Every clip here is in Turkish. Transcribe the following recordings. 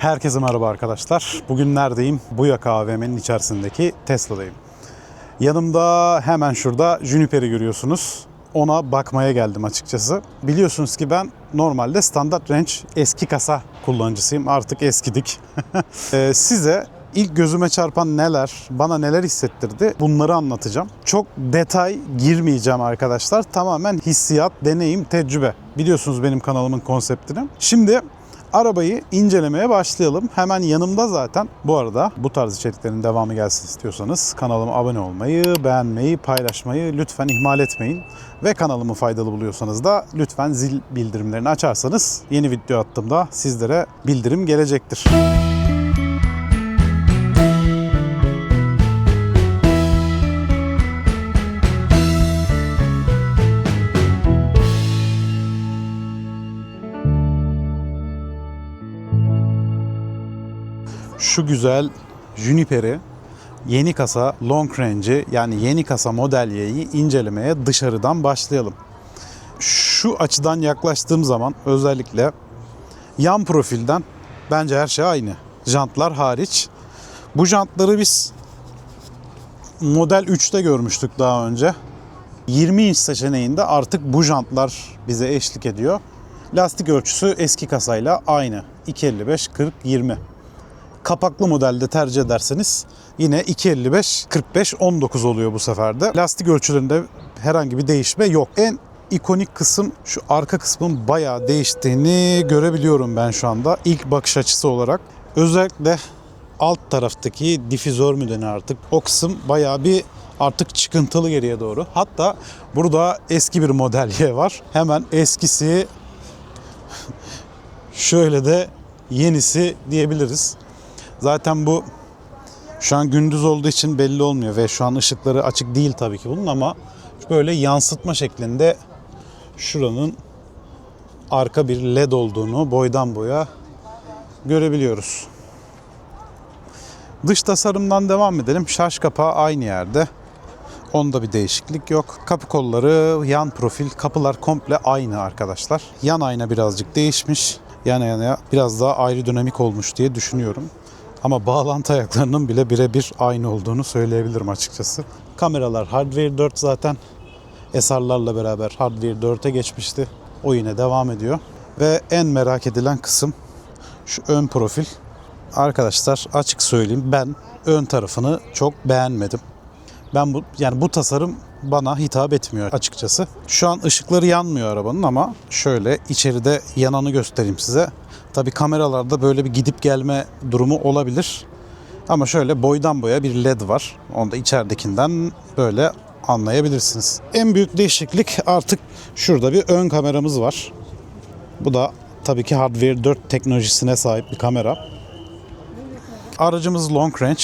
Herkese merhaba arkadaşlar. Bugün neredeyim? Buyaka AVM'nin içerisindeki Tesla'dayım. Yanımda hemen şurada Juniper'i görüyorsunuz. Ona bakmaya geldim açıkçası. Biliyorsunuz ki ben normalde standart range eski kasa kullanıcısıyım. Artık eskidik. Ee, Size ilk gözüme çarpan neler, bana neler hissettirdi bunları anlatacağım. Çok detay girmeyeceğim arkadaşlar. Tamamen hissiyat, deneyim, tecrübe. Biliyorsunuz benim kanalımın konseptini. Şimdi Arabayı incelemeye başlayalım. Hemen yanımda zaten. Bu arada bu tarz içeriklerin devamı gelsin istiyorsanız kanalıma abone olmayı, beğenmeyi, paylaşmayı lütfen ihmal etmeyin. Ve kanalımı faydalı buluyorsanız da lütfen zil bildirimlerini açarsanız yeni video attığımda sizlere bildirim gelecektir. Şu güzel Juniper'i yeni kasa long range'i yani yeni kasa Model Y'yi incelemeye dışarıdan başlayalım. Şu açıdan yaklaştığım zaman özellikle yan profilden bence her şey aynı. Jantlar hariç. Bu jantları biz Model 3'te görmüştük daha önce. 20 inç seçeneğinde artık bu jantlar bize eşlik ediyor. Lastik ölçüsü eski kasayla aynı. 255 40 20 kapaklı modelde tercih ederseniz yine 255 45 19 oluyor bu sefer de. Lastik ölçülerinde herhangi bir değişme yok. En ikonik kısım şu arka kısmın bayağı değiştiğini görebiliyorum ben şu anda ilk bakış açısı olarak. Özellikle alt taraftaki difüzör mü denir artık o kısım bayağı bir artık çıkıntılı geriye doğru. Hatta burada eski bir model Y var. Hemen eskisi şöyle de yenisi diyebiliriz. Zaten bu şu an gündüz olduğu için belli olmuyor ve şu an ışıkları açık değil tabii ki bunun ama böyle yansıtma şeklinde şuranın arka bir led olduğunu boydan boya görebiliyoruz. Dış tasarımdan devam edelim. Şarj kapağı aynı yerde. Onda bir değişiklik yok. Kapı kolları, yan profil, kapılar komple aynı arkadaşlar. Yan ayna birazcık değişmiş. Yan yana biraz daha aerodinamik olmuş diye düşünüyorum. Ama bağlantı ayaklarının bile birebir aynı olduğunu söyleyebilirim açıkçası. Kameralar Hardware 4 zaten SR'larla beraber Hardware 4'e geçmişti. O yine devam ediyor. Ve en merak edilen kısım şu ön profil. Arkadaşlar açık söyleyeyim ben ön tarafını çok beğenmedim. Ben bu yani bu tasarım bana hitap etmiyor açıkçası. Şu an ışıkları yanmıyor arabanın ama şöyle içeride yananı göstereyim size. Tabi kameralarda böyle bir gidip gelme durumu olabilir. Ama şöyle boydan boya bir led var. Onu da içeridekinden böyle anlayabilirsiniz. En büyük değişiklik artık şurada bir ön kameramız var. Bu da tabii ki Hardware 4 teknolojisine sahip bir kamera. Aracımız long range.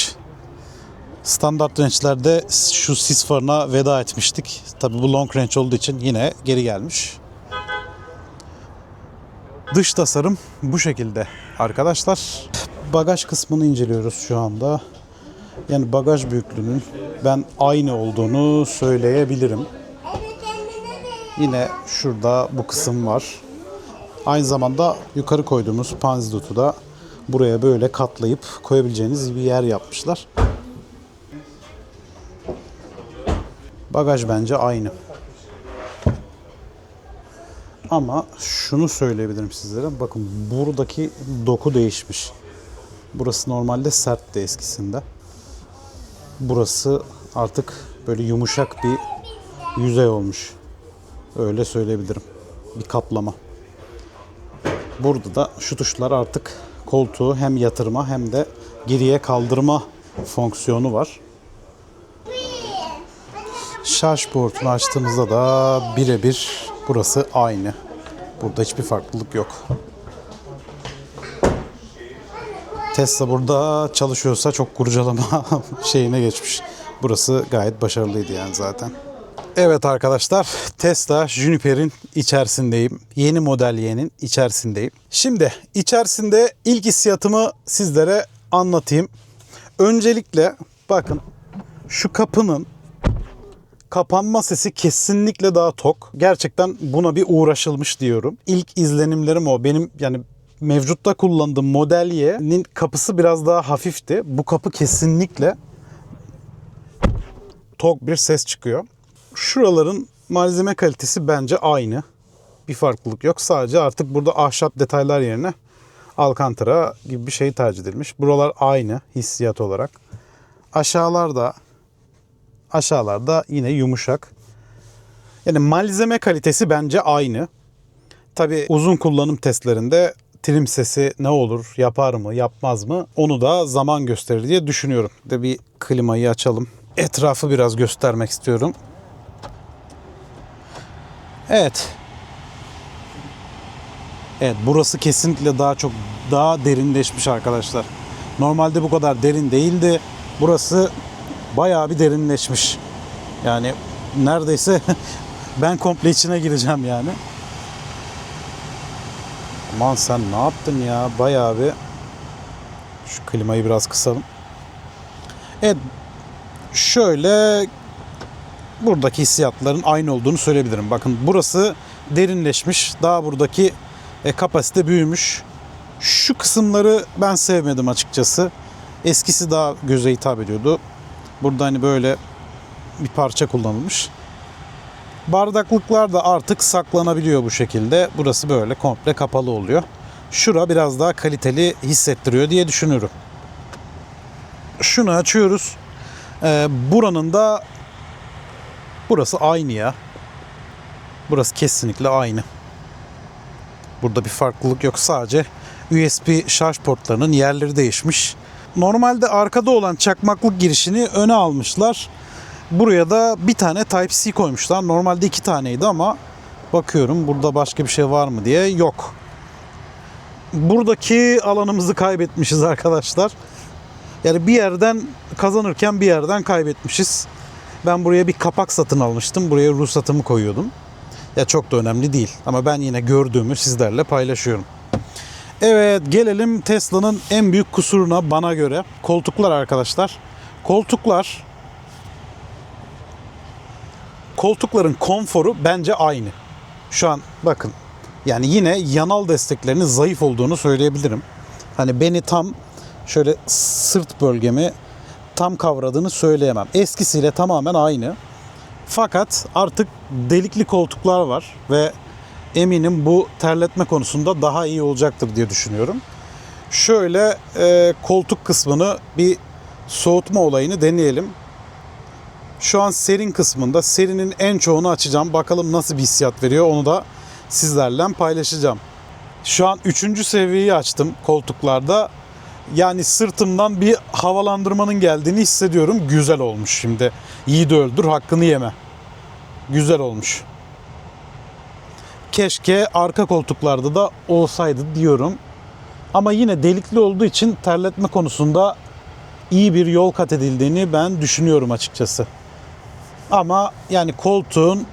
Standart range'lerde şu sis farına veda etmiştik. Tabii bu long range olduğu için yine geri gelmiş. Dış tasarım bu şekilde arkadaşlar. Bagaj kısmını inceliyoruz şu anda. Yani bagaj büyüklüğünün ben aynı olduğunu söyleyebilirim. Yine şurada bu kısım var. Aynı zamanda yukarı koyduğumuz panzidotu da buraya böyle katlayıp koyabileceğiniz bir yer yapmışlar. Bagaj bence aynı. Ama şunu söyleyebilirim sizlere. Bakın buradaki doku değişmiş. Burası normalde sertti eskisinde. Burası artık böyle yumuşak bir yüzey olmuş. Öyle söyleyebilirim. Bir kaplama. Burada da şu tuşlar artık koltuğu hem yatırma hem de geriye kaldırma fonksiyonu var. Şarj portunu açtığımızda da birebir burası aynı. Burada hiçbir farklılık yok. Tesla burada çalışıyorsa çok kurcalama şeyine geçmiş. Burası gayet başarılıydı yani zaten. Evet arkadaşlar Tesla Juniper'in içerisindeyim. Yeni model Y'nin içerisindeyim. Şimdi içerisinde ilk hissiyatımı sizlere anlatayım. Öncelikle bakın şu kapının kapanma sesi kesinlikle daha tok. Gerçekten buna bir uğraşılmış diyorum. İlk izlenimlerim o. Benim yani mevcutta kullandığım Model Y'nin kapısı biraz daha hafifti. Bu kapı kesinlikle tok bir ses çıkıyor. Şuraların malzeme kalitesi bence aynı. Bir farklılık yok. Sadece artık burada ahşap detaylar yerine alkantara gibi bir şey tercih edilmiş. Buralar aynı hissiyat olarak. Aşağılarda aşağılarda yine yumuşak. Yani malzeme kalitesi bence aynı. Tabi uzun kullanım testlerinde trim sesi ne olur, yapar mı, yapmaz mı onu da zaman gösterir diye düşünüyorum. De bir klimayı açalım. Etrafı biraz göstermek istiyorum. Evet. Evet burası kesinlikle daha çok daha derinleşmiş arkadaşlar. Normalde bu kadar derin değildi. Burası bayağı bir derinleşmiş. Yani neredeyse ben komple içine gireceğim yani. Aman sen ne yaptın ya? Bayağı bir şu klimayı biraz kısalım. Evet. Şöyle buradaki hissiyatların aynı olduğunu söyleyebilirim. Bakın burası derinleşmiş. Daha buradaki e, kapasite büyümüş. Şu kısımları ben sevmedim açıkçası. Eskisi daha göze hitap ediyordu. Burada hani böyle bir parça kullanılmış. Bardaklıklar da artık saklanabiliyor bu şekilde. Burası böyle komple kapalı oluyor. Şura biraz daha kaliteli hissettiriyor diye düşünüyorum. Şunu açıyoruz. Ee, buranın da burası aynı ya. Burası kesinlikle aynı. Burada bir farklılık yok. Sadece USB şarj portlarının yerleri değişmiş. Normalde arkada olan çakmaklık girişini öne almışlar. Buraya da bir tane Type-C koymuşlar. Normalde iki taneydi ama bakıyorum burada başka bir şey var mı diye yok. Buradaki alanımızı kaybetmişiz arkadaşlar. Yani bir yerden kazanırken bir yerden kaybetmişiz. Ben buraya bir kapak satın almıştım. Buraya ruhsatımı koyuyordum. Ya çok da önemli değil. Ama ben yine gördüğümü sizlerle paylaşıyorum. Evet gelelim Tesla'nın en büyük kusuruna bana göre. Koltuklar arkadaşlar. Koltuklar koltukların konforu bence aynı. Şu an bakın yani yine yanal desteklerinin zayıf olduğunu söyleyebilirim. Hani beni tam şöyle sırt bölgemi tam kavradığını söyleyemem. Eskisiyle tamamen aynı. Fakat artık delikli koltuklar var ve eminim bu terletme konusunda daha iyi olacaktır diye düşünüyorum. Şöyle e, koltuk kısmını bir soğutma olayını deneyelim. Şu an serin kısmında serinin en çoğunu açacağım. Bakalım nasıl bir hissiyat veriyor onu da sizlerle paylaşacağım. Şu an 3. seviyeyi açtım koltuklarda. Yani sırtımdan bir havalandırmanın geldiğini hissediyorum. Güzel olmuş şimdi. Yiğit öldür hakkını yeme. Güzel olmuş. Keşke arka koltuklarda da olsaydı diyorum. Ama yine delikli olduğu için terletme konusunda iyi bir yol kat edildiğini ben düşünüyorum açıkçası. Ama yani koltuğun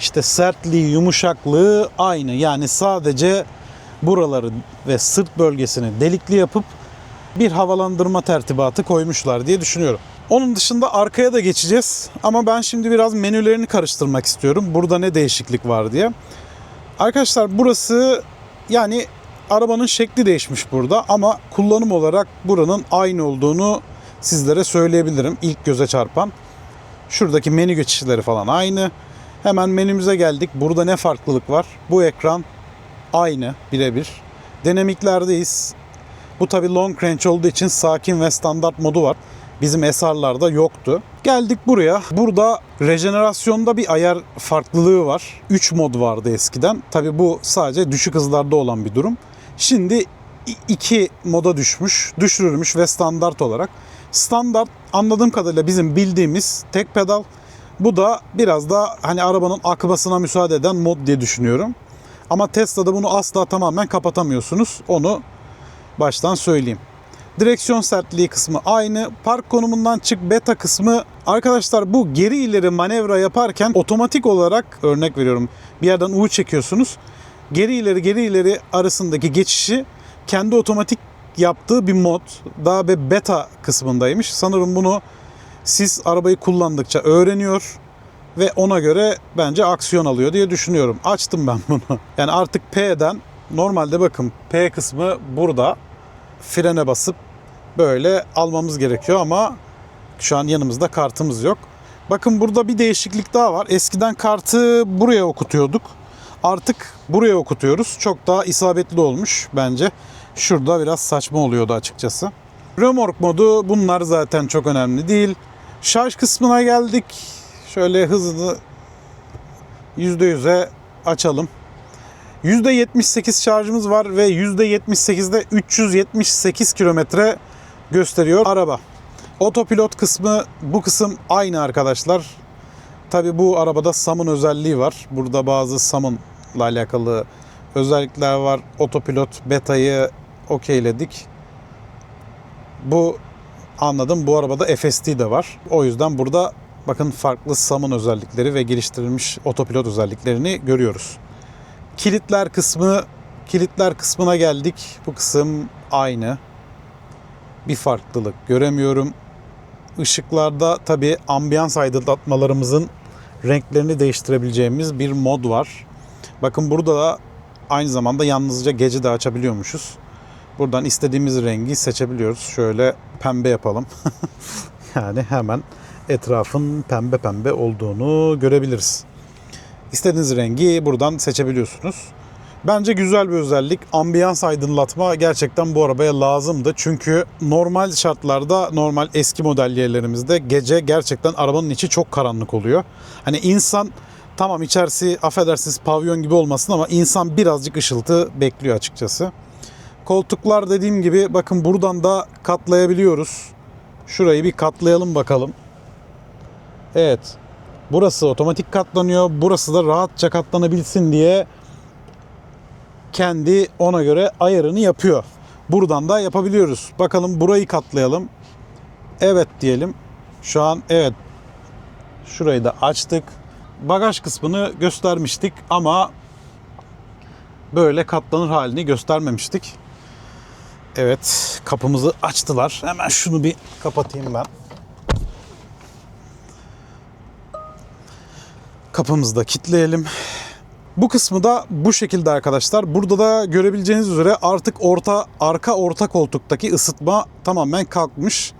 işte sertliği, yumuşaklığı aynı. Yani sadece buraları ve sırt bölgesini delikli yapıp bir havalandırma tertibatı koymuşlar diye düşünüyorum. Onun dışında arkaya da geçeceğiz. Ama ben şimdi biraz menülerini karıştırmak istiyorum. Burada ne değişiklik var diye. Arkadaşlar burası yani arabanın şekli değişmiş burada ama kullanım olarak buranın aynı olduğunu sizlere söyleyebilirim. İlk göze çarpan. Şuradaki menü geçişleri falan aynı. Hemen menümüze geldik. Burada ne farklılık var? Bu ekran aynı birebir. Dinamiklerdeyiz. Bu tabi long range olduğu için sakin ve standart modu var. Bizim SR'larda yoktu. Geldik buraya. Burada rejenerasyonda bir ayar farklılığı var. 3 mod vardı eskiden. Tabi bu sadece düşük hızlarda olan bir durum. Şimdi 2 moda düşmüş, düşürülmüş ve standart olarak. Standart anladığım kadarıyla bizim bildiğimiz tek pedal. Bu da biraz da hani arabanın akmasına müsaade eden mod diye düşünüyorum. Ama Tesla'da bunu asla tamamen kapatamıyorsunuz. Onu baştan söyleyeyim. Direksiyon sertliği kısmı aynı. Park konumundan çık beta kısmı arkadaşlar bu geri ileri manevra yaparken otomatik olarak örnek veriyorum bir yerden U çekiyorsunuz. Geri ileri geri ileri arasındaki geçişi kendi otomatik yaptığı bir mod. Daha bir beta kısmındaymış. Sanırım bunu siz arabayı kullandıkça öğreniyor ve ona göre bence aksiyon alıyor diye düşünüyorum. Açtım ben bunu. Yani artık P'den Normalde bakın P kısmı burada. Frene basıp böyle almamız gerekiyor ama şu an yanımızda kartımız yok. Bakın burada bir değişiklik daha var. Eskiden kartı buraya okutuyorduk. Artık buraya okutuyoruz. Çok daha isabetli olmuş bence. Şurada biraz saçma oluyordu açıkçası. Remork modu bunlar zaten çok önemli değil. Şarj kısmına geldik. Şöyle hızlı %100'e açalım. %78 şarjımız var ve %78'de 378 kilometre gösteriyor araba. Otopilot kısmı bu kısım aynı arkadaşlar. Tabi bu arabada SAM'ın özelliği var. Burada bazı SAM'ınla alakalı özellikler var. Otopilot beta'yı okeyledik. Bu anladım bu arabada FSD de var. O yüzden burada bakın farklı SAM'ın özellikleri ve geliştirilmiş otopilot özelliklerini görüyoruz. Kilitler kısmı kilitler kısmına geldik. Bu kısım aynı. Bir farklılık göremiyorum. Işıklarda tabi ambiyans aydınlatmalarımızın renklerini değiştirebileceğimiz bir mod var. Bakın burada da aynı zamanda yalnızca gece de açabiliyormuşuz. Buradan istediğimiz rengi seçebiliyoruz. Şöyle pembe yapalım. yani hemen etrafın pembe pembe olduğunu görebiliriz. İstediğiniz rengi buradan seçebiliyorsunuz. Bence güzel bir özellik. Ambiyans aydınlatma gerçekten bu arabaya lazımdı. Çünkü normal şartlarda normal eski model yerlerimizde gece gerçekten arabanın içi çok karanlık oluyor. Hani insan tamam içerisi affedersiniz pavyon gibi olmasın ama insan birazcık ışıltı bekliyor açıkçası. Koltuklar dediğim gibi bakın buradan da katlayabiliyoruz. Şurayı bir katlayalım bakalım. Evet. Burası otomatik katlanıyor. Burası da rahatça katlanabilsin diye kendi ona göre ayarını yapıyor. Buradan da yapabiliyoruz. Bakalım burayı katlayalım. Evet diyelim. Şu an evet. Şurayı da açtık. Bagaj kısmını göstermiştik ama böyle katlanır halini göstermemiştik. Evet, kapımızı açtılar. Hemen şunu bir kapatayım ben. Kapımızı da kilitleyelim. Bu kısmı da bu şekilde arkadaşlar. Burada da görebileceğiniz üzere artık orta arka orta koltuktaki ısıtma tamamen kalkmış.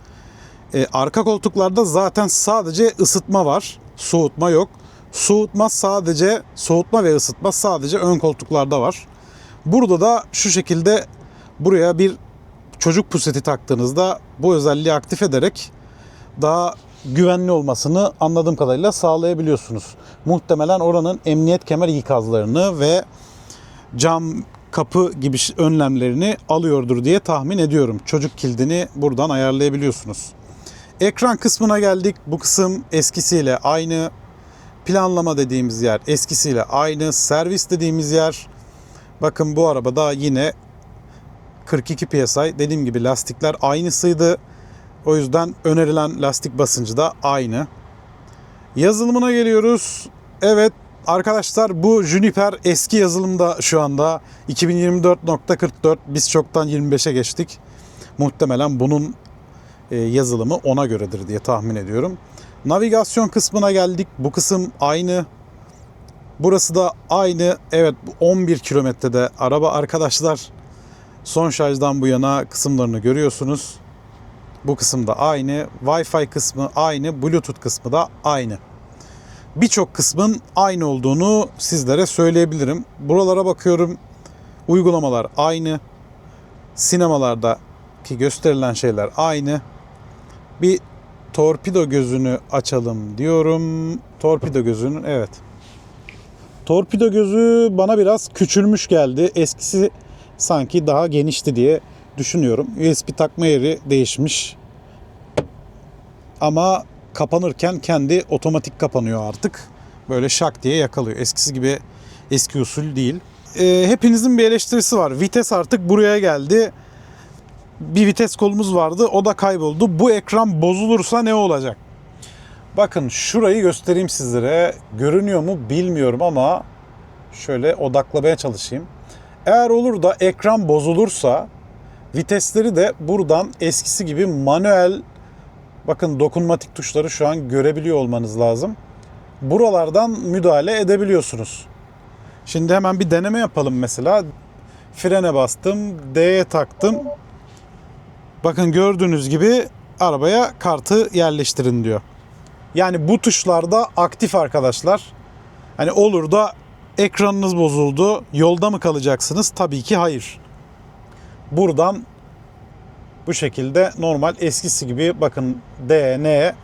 Ee, arka koltuklarda zaten sadece ısıtma var. Soğutma yok. Soğutma sadece soğutma ve ısıtma sadece ön koltuklarda var. Burada da şu şekilde buraya bir çocuk puseti taktığınızda bu özelliği aktif ederek daha güvenli olmasını anladığım kadarıyla sağlayabiliyorsunuz. Muhtemelen oranın emniyet kemer ikazlarını ve cam kapı gibi önlemlerini alıyordur diye tahmin ediyorum. Çocuk kilidini buradan ayarlayabiliyorsunuz. Ekran kısmına geldik. Bu kısım eskisiyle aynı. Planlama dediğimiz yer eskisiyle aynı. Servis dediğimiz yer bakın bu arabada yine 42 PSI dediğim gibi lastikler aynısıydı. O yüzden önerilen lastik basıncı da aynı. Yazılımına geliyoruz. Evet arkadaşlar bu Juniper eski yazılımda şu anda 2024.44 biz çoktan 25'e geçtik. Muhtemelen bunun e, yazılımı ona göredir diye tahmin ediyorum. Navigasyon kısmına geldik. Bu kısım aynı. Burası da aynı. Evet 11 kilometrede araba arkadaşlar. Son şarjdan bu yana kısımlarını görüyorsunuz. Bu kısım da aynı. Wi-Fi kısmı aynı. Bluetooth kısmı da aynı. Birçok kısmın aynı olduğunu sizlere söyleyebilirim. Buralara bakıyorum. Uygulamalar aynı. Sinemalardaki gösterilen şeyler aynı. Bir torpido gözünü açalım diyorum. Torpido gözünün evet. Torpido gözü bana biraz küçülmüş geldi. Eskisi sanki daha genişti diye düşünüyorum. USB takma yeri değişmiş. Ama kapanırken kendi otomatik kapanıyor artık. Böyle şak diye yakalıyor. Eskisi gibi eski usul değil. Ee, hepinizin bir eleştirisi var. Vites artık buraya geldi. Bir vites kolumuz vardı. O da kayboldu. Bu ekran bozulursa ne olacak? Bakın şurayı göstereyim sizlere. Görünüyor mu bilmiyorum ama şöyle odaklamaya çalışayım. Eğer olur da ekran bozulursa vitesleri de buradan eskisi gibi manuel bakın dokunmatik tuşları şu an görebiliyor olmanız lazım. Buralardan müdahale edebiliyorsunuz. Şimdi hemen bir deneme yapalım mesela. Frene bastım. D'ye taktım. Bakın gördüğünüz gibi arabaya kartı yerleştirin diyor. Yani bu tuşlarda aktif arkadaşlar. Hani olur da ekranınız bozuldu. Yolda mı kalacaksınız? Tabii ki hayır. Buradan bu şekilde normal eskisi gibi bakın D, N,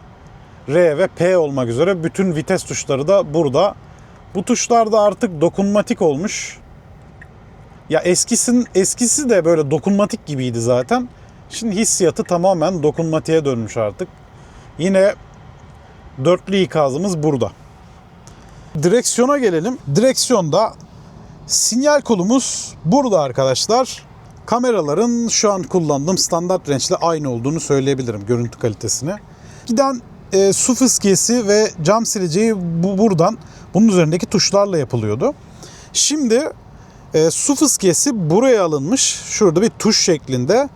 R ve P olmak üzere bütün vites tuşları da burada. Bu tuşlar da artık dokunmatik olmuş. Ya eskisin eskisi de böyle dokunmatik gibiydi zaten. Şimdi hissiyatı tamamen dokunmatiğe dönmüş artık. Yine dörtlü ikazımız burada. Direksiyona gelelim. Direksiyonda sinyal kolumuz burada arkadaşlar. Kameraların şu an kullandığım standart range ile aynı olduğunu söyleyebilirim görüntü kalitesini. Giden e, su fıskiyesi ve cam sileceği bu buradan bunun üzerindeki tuşlarla yapılıyordu. Şimdi e, su fıskiyesi buraya alınmış. Şurada bir tuş şeklinde.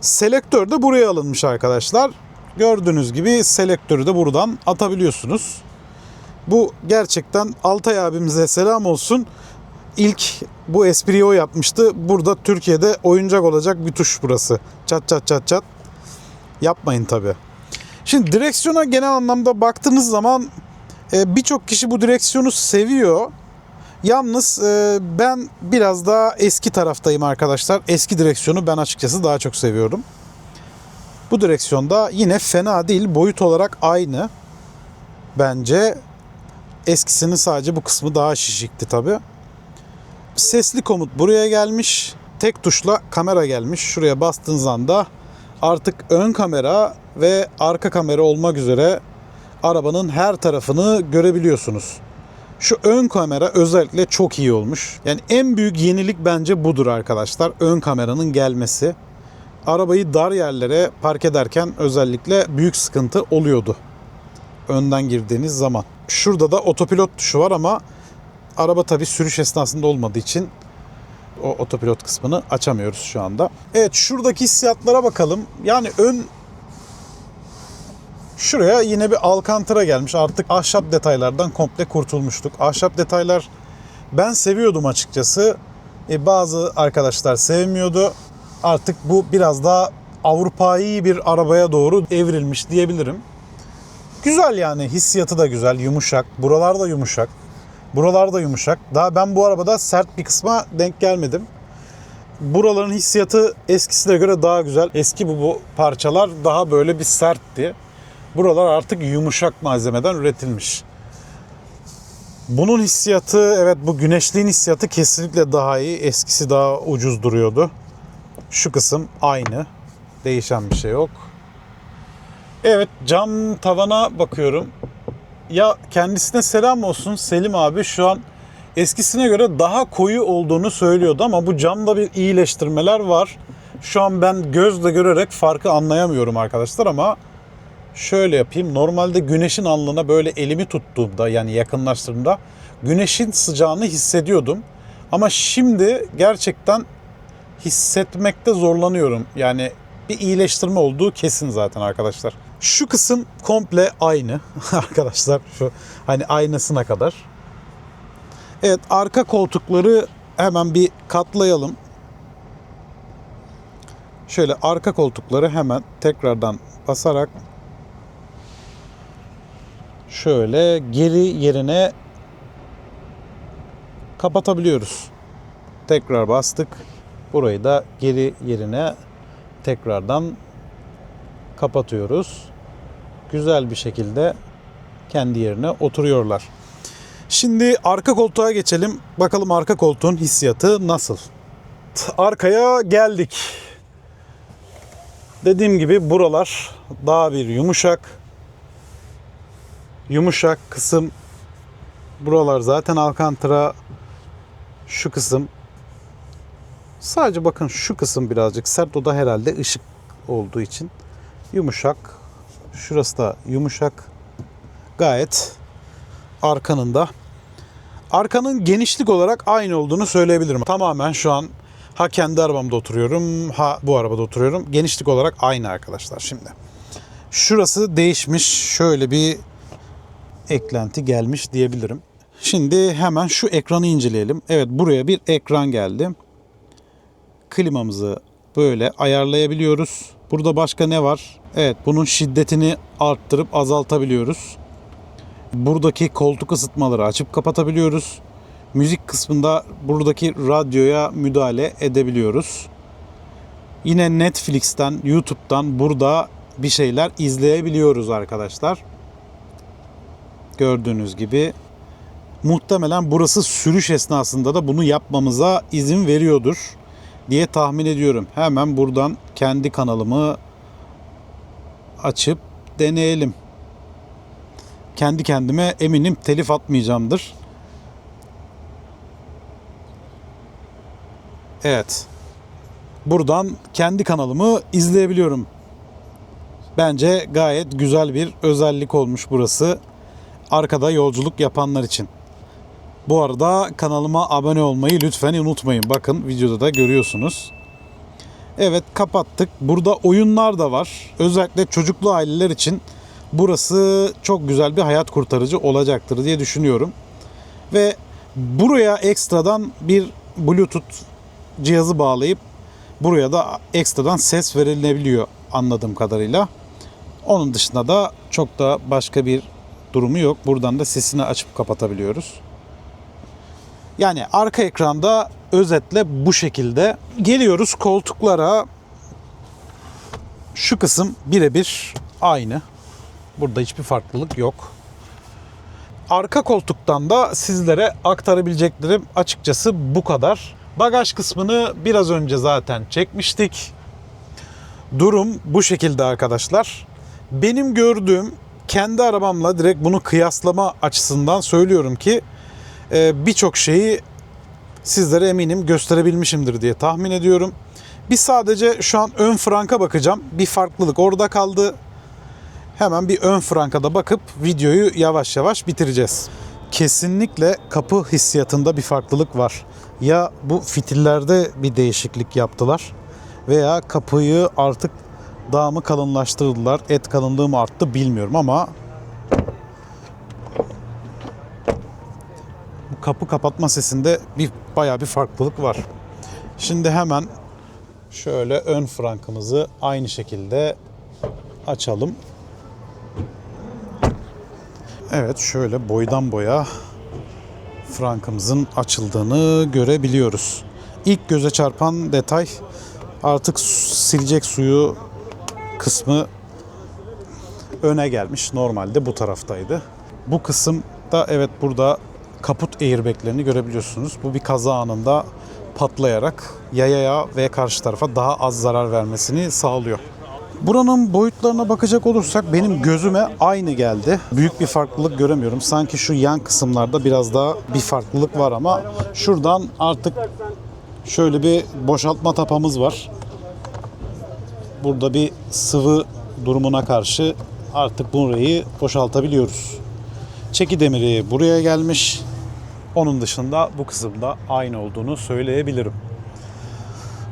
Selektör de buraya alınmış arkadaşlar. Gördüğünüz gibi selektörü de buradan atabiliyorsunuz. Bu gerçekten Altay abimize selam olsun. İlk bu espriyi o yapmıştı. Burada Türkiye'de oyuncak olacak bir tuş burası. Çat çat çat çat. Yapmayın tabi. Şimdi direksiyona genel anlamda baktığınız zaman e, birçok kişi bu direksiyonu seviyor. Yalnız e, ben biraz daha eski taraftayım arkadaşlar. Eski direksiyonu ben açıkçası daha çok seviyorum. Bu direksiyonda yine fena değil. Boyut olarak aynı. Bence eskisinin sadece bu kısmı daha şişikti tabi. Sesli komut buraya gelmiş. Tek tuşla kamera gelmiş. Şuraya bastığınız anda artık ön kamera ve arka kamera olmak üzere arabanın her tarafını görebiliyorsunuz. Şu ön kamera özellikle çok iyi olmuş. Yani en büyük yenilik bence budur arkadaşlar. Ön kameranın gelmesi. Arabayı dar yerlere park ederken özellikle büyük sıkıntı oluyordu. Önden girdiğiniz zaman. Şurada da otopilot tuşu var ama araba tabi sürüş esnasında olmadığı için o otopilot kısmını açamıyoruz şu anda. Evet şuradaki hissiyatlara bakalım. Yani ön Şuraya yine bir alkantara gelmiş. Artık ahşap detaylardan komple kurtulmuştuk. Ahşap detaylar ben seviyordum açıkçası. E, bazı arkadaşlar sevmiyordu. Artık bu biraz daha Avrupa'yı bir arabaya doğru evrilmiş diyebilirim. Güzel yani hissiyatı da güzel, yumuşak. Buralar da yumuşak. Buralar da yumuşak. Daha ben bu arabada sert bir kısma denk gelmedim. Buraların hissiyatı eskisine göre daha güzel. Eski bu, bu parçalar daha böyle bir sertti. Buralar artık yumuşak malzemeden üretilmiş. Bunun hissiyatı evet bu güneşliğin hissiyatı kesinlikle daha iyi. Eskisi daha ucuz duruyordu. Şu kısım aynı. Değişen bir şey yok. Evet cam tavana bakıyorum. Ya kendisine selam olsun Selim abi şu an eskisine göre daha koyu olduğunu söylüyordu ama bu camda bir iyileştirmeler var. Şu an ben gözle görerek farkı anlayamıyorum arkadaşlar ama şöyle yapayım. Normalde güneşin alnına böyle elimi tuttuğumda yani yakınlaştırdığımda güneşin sıcağını hissediyordum. Ama şimdi gerçekten hissetmekte zorlanıyorum. Yani bir iyileştirme olduğu kesin zaten arkadaşlar. Şu kısım komple aynı arkadaşlar. Şu hani aynasına kadar. Evet arka koltukları hemen bir katlayalım. Şöyle arka koltukları hemen tekrardan basarak şöyle geri yerine kapatabiliyoruz. Tekrar bastık. Burayı da geri yerine tekrardan kapatıyoruz. Güzel bir şekilde kendi yerine oturuyorlar. Şimdi arka koltuğa geçelim. Bakalım arka koltuğun hissiyatı nasıl? Arkaya geldik. Dediğim gibi buralar daha bir yumuşak. Yumuşak kısım buralar zaten alkantara şu kısım sadece bakın şu kısım birazcık sert o da herhalde ışık olduğu için yumuşak şurası da yumuşak gayet arkanın da arkanın genişlik olarak aynı olduğunu söyleyebilirim tamamen şu an ha kendi arabamda oturuyorum ha bu arabada oturuyorum genişlik olarak aynı arkadaşlar şimdi şurası değişmiş şöyle bir eklenti gelmiş diyebilirim. Şimdi hemen şu ekranı inceleyelim. Evet buraya bir ekran geldi. klimamızı böyle ayarlayabiliyoruz. Burada başka ne var? Evet bunun şiddetini arttırıp azaltabiliyoruz. Buradaki koltuk ısıtmaları açıp kapatabiliyoruz. Müzik kısmında buradaki radyoya müdahale edebiliyoruz. Yine Netflix'ten, YouTube'dan burada bir şeyler izleyebiliyoruz arkadaşlar. Gördüğünüz gibi muhtemelen burası sürüş esnasında da bunu yapmamıza izin veriyordur diye tahmin ediyorum. Hemen buradan kendi kanalımı açıp deneyelim. Kendi kendime eminim telif atmayacağımdır. Evet. Buradan kendi kanalımı izleyebiliyorum. Bence gayet güzel bir özellik olmuş burası. Arkada yolculuk yapanlar için. Bu arada kanalıma abone olmayı lütfen unutmayın. Bakın videoda da görüyorsunuz. Evet kapattık. Burada oyunlar da var. Özellikle çocuklu aileler için burası çok güzel bir hayat kurtarıcı olacaktır diye düşünüyorum. Ve buraya ekstradan bir Bluetooth cihazı bağlayıp buraya da ekstradan ses verilebiliyor anladığım kadarıyla. Onun dışında da çok da başka bir durumu yok. Buradan da sesini açıp kapatabiliyoruz. Yani arka ekranda özetle bu şekilde. Geliyoruz koltuklara. Şu kısım birebir aynı. Burada hiçbir farklılık yok. Arka koltuktan da sizlere aktarabileceklerim açıkçası bu kadar. Bagaj kısmını biraz önce zaten çekmiştik. Durum bu şekilde arkadaşlar. Benim gördüğüm kendi arabamla direkt bunu kıyaslama açısından söylüyorum ki birçok şeyi sizlere eminim gösterebilmişimdir diye tahmin ediyorum. Bir sadece şu an ön franka bakacağım. Bir farklılık orada kaldı. Hemen bir ön franka da bakıp videoyu yavaş yavaş bitireceğiz. Kesinlikle kapı hissiyatında bir farklılık var. Ya bu fitillerde bir değişiklik yaptılar veya kapıyı artık daha mı kalınlaştırdılar, et kalınlığı mı arttı bilmiyorum ama kapı kapatma sesinde bir bayağı bir farklılık var. Şimdi hemen şöyle ön frankımızı aynı şekilde açalım. Evet şöyle boydan boya frankımızın açıldığını görebiliyoruz. İlk göze çarpan detay artık silecek suyu kısmı öne gelmiş. Normalde bu taraftaydı. Bu kısımda evet burada kaput airbaglerini görebiliyorsunuz. Bu bir kaza anında patlayarak yayaya ve karşı tarafa daha az zarar vermesini sağlıyor. Buranın boyutlarına bakacak olursak benim gözüme aynı geldi. Büyük bir farklılık göremiyorum. Sanki şu yan kısımlarda biraz daha bir farklılık var ama şuradan artık şöyle bir boşaltma tapamız var. Burada bir sıvı durumuna karşı artık burayı boşaltabiliyoruz. Çeki demiri buraya gelmiş. Onun dışında bu kısımda aynı olduğunu söyleyebilirim.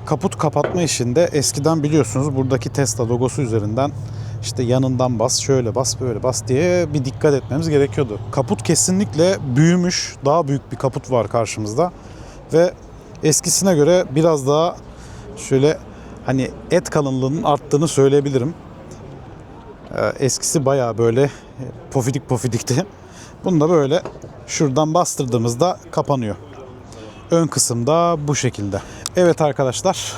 Kaput kapatma işinde eskiden biliyorsunuz buradaki Tesla logosu üzerinden işte yanından bas, şöyle bas, böyle bas diye bir dikkat etmemiz gerekiyordu. Kaput kesinlikle büyümüş, daha büyük bir kaput var karşımızda ve eskisine göre biraz daha şöyle hani et kalınlığının arttığını söyleyebilirim. Ee, Eskisi bayağı böyle pofidik pofidikti. Bunu da böyle şuradan bastırdığımızda kapanıyor. Ön kısımda bu şekilde. Evet arkadaşlar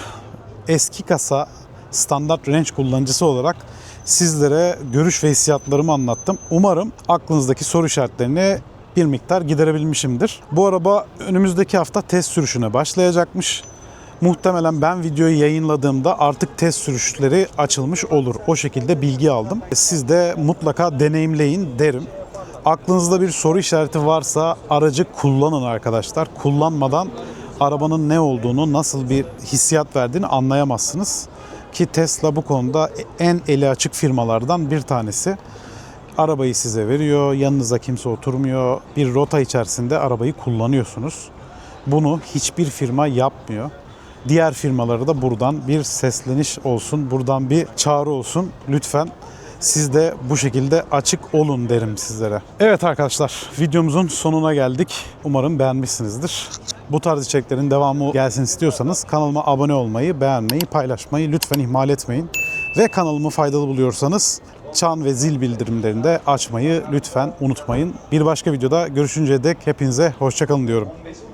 eski kasa standart range kullanıcısı olarak sizlere görüş ve hissiyatlarımı anlattım. Umarım aklınızdaki soru işaretlerini bir miktar giderebilmişimdir. Bu araba önümüzdeki hafta test sürüşüne başlayacakmış. Muhtemelen ben videoyu yayınladığımda artık test sürüşleri açılmış olur. O şekilde bilgi aldım. Siz de mutlaka deneyimleyin derim. Aklınızda bir soru işareti varsa aracı kullanın arkadaşlar. Kullanmadan arabanın ne olduğunu, nasıl bir hissiyat verdiğini anlayamazsınız. Ki Tesla bu konuda en eli açık firmalardan bir tanesi. Arabayı size veriyor, yanınıza kimse oturmuyor. Bir rota içerisinde arabayı kullanıyorsunuz. Bunu hiçbir firma yapmıyor. Diğer firmalara da buradan bir sesleniş olsun, buradan bir çağrı olsun. Lütfen Siz de bu şekilde açık olun derim sizlere. Evet arkadaşlar videomuzun sonuna geldik. Umarım beğenmişsinizdir. Bu tarz içeriklerin devamı gelsin istiyorsanız kanalıma abone olmayı, beğenmeyi, paylaşmayı lütfen ihmal etmeyin. Ve kanalımı faydalı buluyorsanız çan ve zil bildirimlerini de açmayı lütfen unutmayın. Bir başka videoda görüşünceye dek hepinize hoşçakalın diyorum.